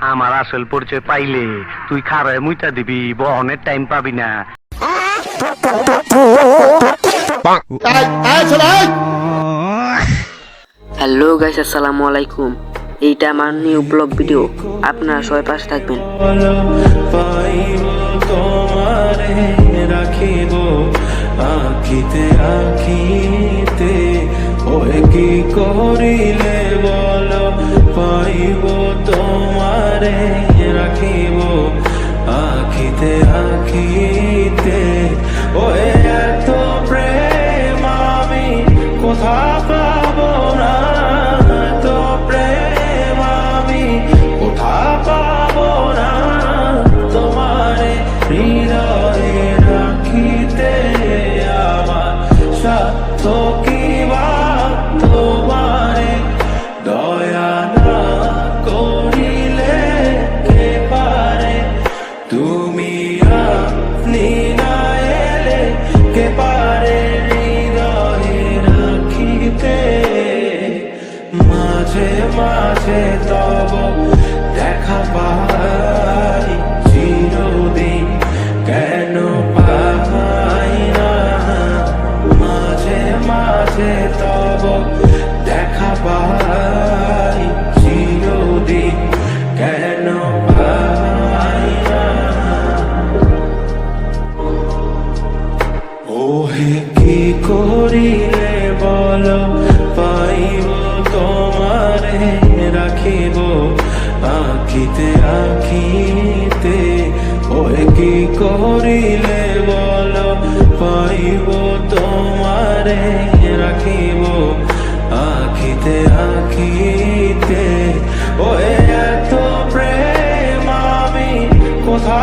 আমার আসল পরিচয় পাইলে তুই খারায় মুইটা দিবি বহনের টাইম পাবি না। হ্যালো গাইস আসসালামু আলাইকুম। এইটা আমার নিউ ব্লগ ভিডিও আপনারা সবাই পাশে থাকবেন। বলো রাখিব আখিতে আখিতে ওই কি করিলে রাখিব আখিতে আখিতে তব দেখা পাই চিরদিন। কেন পাই না? মাঝে মাঝে তব দেখা পাই চিরদিন। কেন পাই না? ওহে কি করিলে বল, পাইব তোমারে? রাখিব আখিতে আখিতে। ওহে কি করিলে বল, পাইব তোমারে, রাখিব আখিতে আখিতে। ওহে এত প্রেম আমি কোথা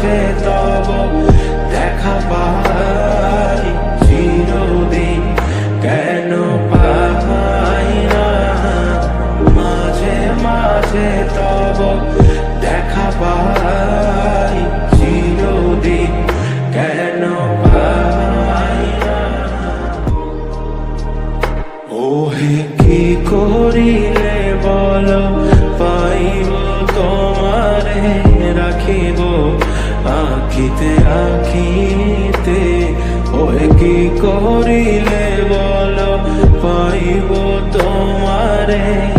মাঝে তব দেখা পাই। চিরদিন কেন পাই না? মাঝে মাঝে তব দেখা পাই। চিরদিন কেন পাই ওহে কি করিলে বল? পাইব তোমারে, রাখিব আখিতে আখিতে। ওই কি করিলে বল? পাইব তোমারে।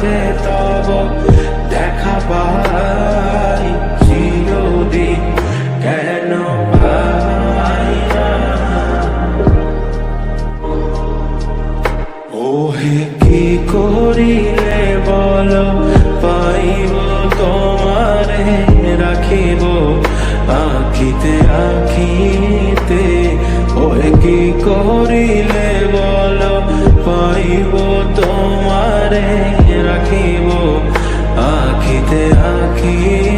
মাঝে তব দেখা পাই চিরদিন। কেন পাই ওহে কি করিলে বল, পাইব তোমারে, রাখিব আঁকিতে আঁকিতে ওহে কি করিলে বল, পাইব তোমারে আঁকিতে আঁকিয়ে